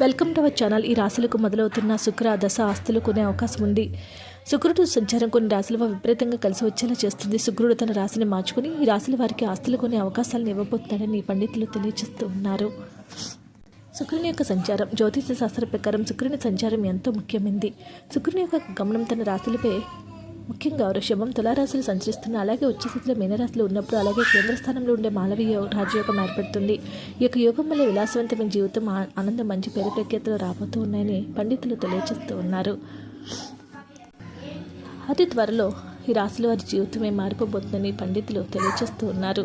Welcome to our channel. ఈ రాశులకు మొదలవుతున్న శుక్ర దశ ఆస్తులు కొనే అవకాశం ఉంది. శుక్రుడు సంచారం కొన్ని రాశుల విపరీతంగా కలిసి వచ్చేలా చేస్తుంది. శుక్రుడు తన రాశిని మార్చుకుని ఈ రాశుల వారికి ఆస్తులు కొనే అవకాశాలను ఇవ్వబోతున్నాడని పండితులు తెలియజేస్తూ ఉన్నారు. శుక్రుని యొక్క సంచారం జ్యోతిష శాస్త్ర ప్రకారం శుక్రుని సంచారం ఎంతో ముఖ్యమైనది శుక్రుని యొక్క గమనం తన రాశులపై ముఖ్యంగా వృషభం తులారాశులు సంచరిస్తున్న అలాగే ఉచ్చస్థితిలో మీనరాశులు ఉన్నప్పుడు అలాగే కేంద్ర స్థానంలో ఉండే మాలవీయ రాజయోగం ఏర్పడుతుంది. ఈ యొక్క యోగం వల్ల విలాసవంతమైన జీవితం ఆనందం మంచి పేరు ప్రఖ్యాతులు రాబోతూ ఉన్నాయని పండితులు తెలియజేస్తూ ఉన్నారు. అతి త్వరలో ఈ రాశిలో వారి జీవితమే మారిపోబోతుందని పండితులు తెలియజేస్తూ ఉన్నారు.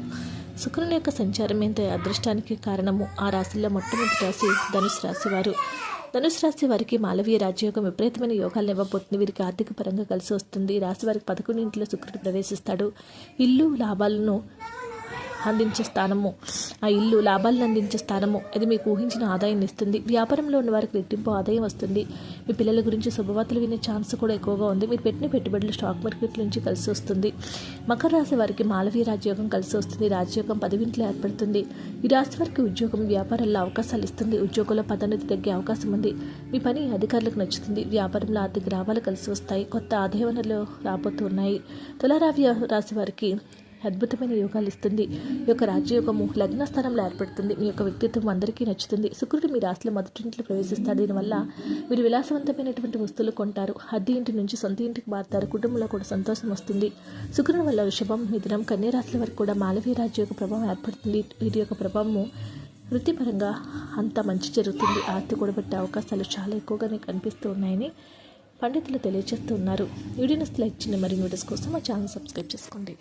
శుక్రుని యొక్క సంచారం ఎంత అదృష్టానికి కారణము. ఆ రాశిలో మొట్టమొదటి రాశి ధనుసు రాశి వారు. ధనుసు రాశి వారికి మాలవీయ రాజ్యోగం విపరీతమైన యోగాలను ఇవ్వబోతుంది. వీరికి ఆర్థిక పరంగా కలిసి వస్తుంది. రాశి వారికి పదకొండింటిలో శుక్రుడు ప్రవేశిస్తాడు. ఇల్లు లాభాలను అందించే స్థానము. ఆ ఇల్లు లాభాలను అందించే స్థానము. అది మీకు ఊహించిన ఆదాయాన్ని ఇస్తుంది. వ్యాపారంలో ఉన్న వారికి రెట్టింపు ఆదాయం వస్తుంది. మీ పిల్లల గురించి శుభవార్తలు వినే ఛాన్స్ కూడా ఎక్కువగా ఉంది. మీరు పెట్టిన పెట్టుబడులు స్టాక్ మార్కెట్ నుంచి కలిసి వస్తుంది. మకర రాశి వారికి మాలవీయ రాజ్యోగం కలిసి వస్తుంది. రాజ్యోగం పదవింట్లో ఏర్పడుతుంది. ఈ రాశి వారికి ఉద్యోగం వ్యాపారాల్లో అవకాశాలు ఇస్తుంది. ఉద్యోగంలో పదోన్నతి తగ్గే అవకాశం ఉంది. మీ పని అధికారులకు నచ్చుతుంది. వ్యాపారంలో ఆర్థిక లాభాలు కలిసి వస్తాయి. కొత్త ఆదాయ వనరులు రాబోతున్నాయి. తులారావ్య రాశి వారికి అద్భుతమైన యోగాలు ఇస్తుంది. ఈ యొక్క రాజ్యయోగము లగ్న స్థానంలో ఏర్పడుతుంది. మీ యొక్క వ్యక్తిత్వం అందరికీ నచ్చుతుంది. శుక్రుడు మీ రాశిలో మొదటి ఇంట్లో ప్రవేశిస్తాడు. దీనివల్ల మీరు విలాసవంతమైనటువంటి వస్తువులు కొంటారు. అద్దె ఇంటి నుంచి సొంత ఇంటికి మారుతారు. కుటుంబంలో కూడా సంతోషం వస్తుంది. శుక్రుని వల్ల వృషభం మిథునం కన్యా రాశుల వరకు కూడా మాలవీయ రాజ్య యొక్క ప్రభావం ఏర్పడుతుంది. వీటి యొక్క ప్రభావము వృత్తిపరంగా అంత మంచి జరుగుతుంది. ఆస్తి కూడబెట్టే అవకాశాలు చాలా ఎక్కువగానే కనిపిస్తూ ఉన్నాయని పండితులు తెలియజేస్తూ ఉన్నారు వీడియోని లైక్ చేయండి. మరిన్ని వీడియోస్ కోసం మా ఛానల్ సబ్స్క్రైబ్ చేసుకోండి.